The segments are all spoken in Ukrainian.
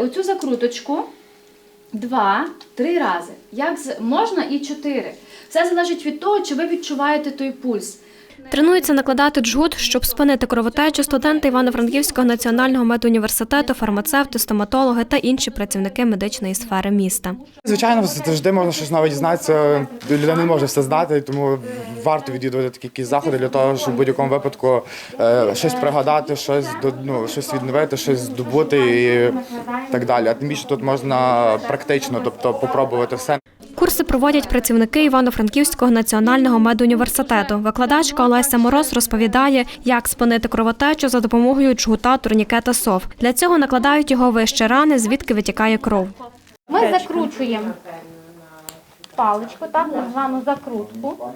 Оцю закруточку два-три рази. Як з... можна і чотири. Все залежить від того, чи ви відчуваєте той пульс. Тренуються накладати джгут, щоб спинити кровотечу студенти Івано-Франківського національного медуніверситету, фармацевти, стоматологи та інші працівники медичної сфери міста. Звичайно, завжди можна щось нове дізнатися. Людина не може все знати, тому варто відвідувати такі якісь заходи для того, щоб в будь-якому випадку е, щось пригадати, щось ну, щось відновити, щось здобути і так далі. А тим більше тут можна практично, тобто попробувати все. Курси проводять працівники Івано-Франківського національного медуніверситету. Викладачка Олеся Мороз розповідає, як спинити кровотечу за допомогою джгута, турнікета сов. Для цього накладають його вище рани, звідки витікає кров. Ми закручуємо паличку, так звану закрутку,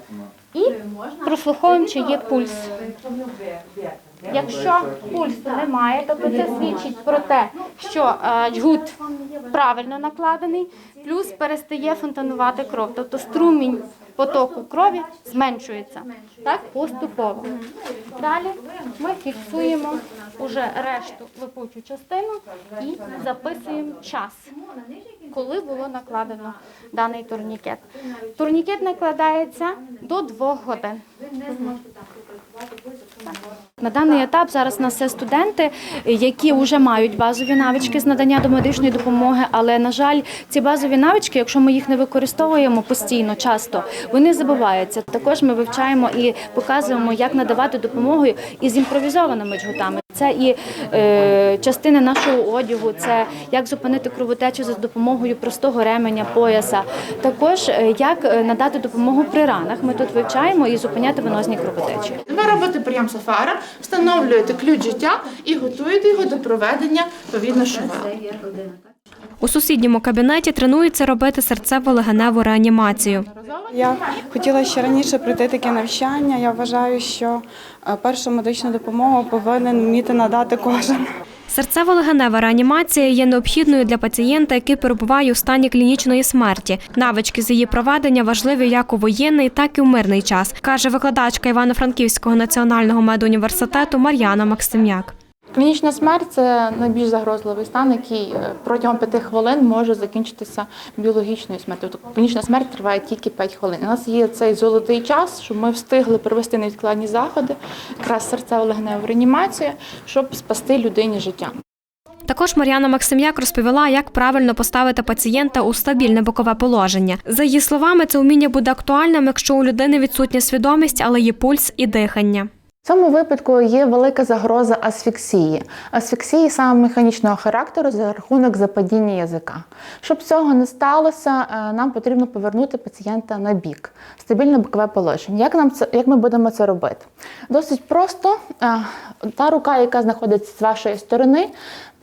і прослуховуємо, чи є пульс. Якщо пульсу немає, тобто це свідчить про те, що е, джгут правильно накладений, плюс перестає фонтанувати кров, тобто струмінь потоку крові зменшується так, поступово. Далі ми фіксуємо уже решту випучу частину і записуємо час коли було накладено даний турнікет. Турнікет накладається до двох годин. На даний етап зараз у нас це студенти, які вже мають базові навички з надання домедичної допомоги, але на жаль, ці базові навички, якщо ми їх не використовуємо постійно, часто вони забуваються. Також ми вивчаємо і показуємо, як надавати допомогу із імпровізованими джгутами. Це і е, частини нашого одягу, це як зупинити кровотечу за допомогою простого ременя, пояса. Також е, як е, надати допомогу при ранах. Ми тут вивчаємо і зупиняти венозні кровотечі. Ви робите прийом сафара, встановлюєте ключ життя і готуєте його до проведення повідно шувел. У сусідньому кабінеті тренуються робити серцево-легеневу реанімацію. Я хотіла ще раніше пройти таке навчання. Я вважаю, що е, першу медичну допомогу повинен вміти надати кожен. Серцево-легенева реанімація є необхідною для пацієнта, який перебуває у стані клінічної смерті. Навички з її проведення важливі як у воєнний, так і в мирний час, каже викладачка Івано-Франківського національного медуніверситету Мар'яна Максим'як. Клінічна смерть це найбільш загрозливий стан, який е, протягом 5 хвилин може закінчитися біологічною смертю. Тобто клінічна смерть триває тільки 5 хвилин. У нас є цей золотий час, щоб ми встигли провести невідкладні заходи, якраз серцево-легеневу реанімацію, щоб спасти людині життя. Також Мар'яна Максим'як розповіла, як правильно поставити пацієнта у стабільне бокове положення. За її словами, це вміння буде актуальним, якщо у людини відсутня свідомість, але є пульс і дихання. В цьому випадку є велика загроза асфіксії. Асфіксії саме механічного характеру за рахунок западіння язика. Щоб цього не сталося, е, нам потрібно повернути пацієнта на бік, стабільне бокове положення. Як нам це як ми будемо це робити? Досить просто е, та рука, яка знаходиться з вашої сторони,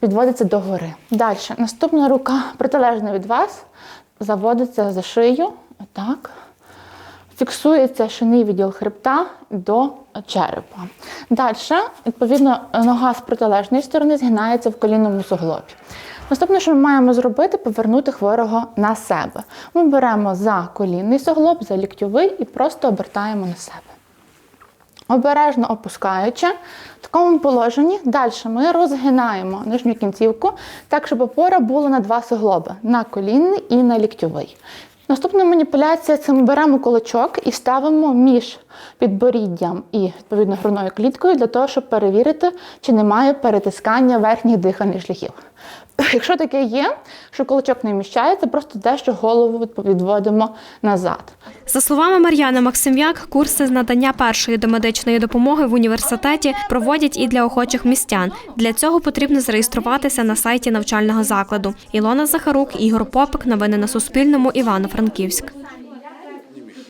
підводиться догори. Далі, наступна рука протилежна від вас, заводиться за шию. Отак фіксується шийний відділ хребта до черепа. Далі, відповідно, нога з протилежної сторони згинається в колінному суглобі. Наступне, що ми маємо зробити, повернути хворого на себе. Ми беремо за колінний суглоб, за ліктьовий і просто обертаємо на себе. Обережно опускаючи, в такому положенні далі ми розгинаємо нижню кінцівку, так, щоб опора була на два суглоби на колінний і на ліктьовий. Наступна маніпуляція це ми беремо кулачок і ставимо між підборіддям і відповідно грудною кліткою для того, щоб перевірити, чи немає перетискання верхніх дихальних шляхів. Якщо таке є, що кулачок не вміщається, просто дещо голову відводимо назад. За словами Мар'яни Максим'як, курси з надання першої домедичної допомоги в університеті проводять і для охочих містян. Для цього потрібно зареєструватися на сайті навчального закладу. Ілона Захарук, Ігор Попик. Новини на Суспільному. Івано-Франківськ.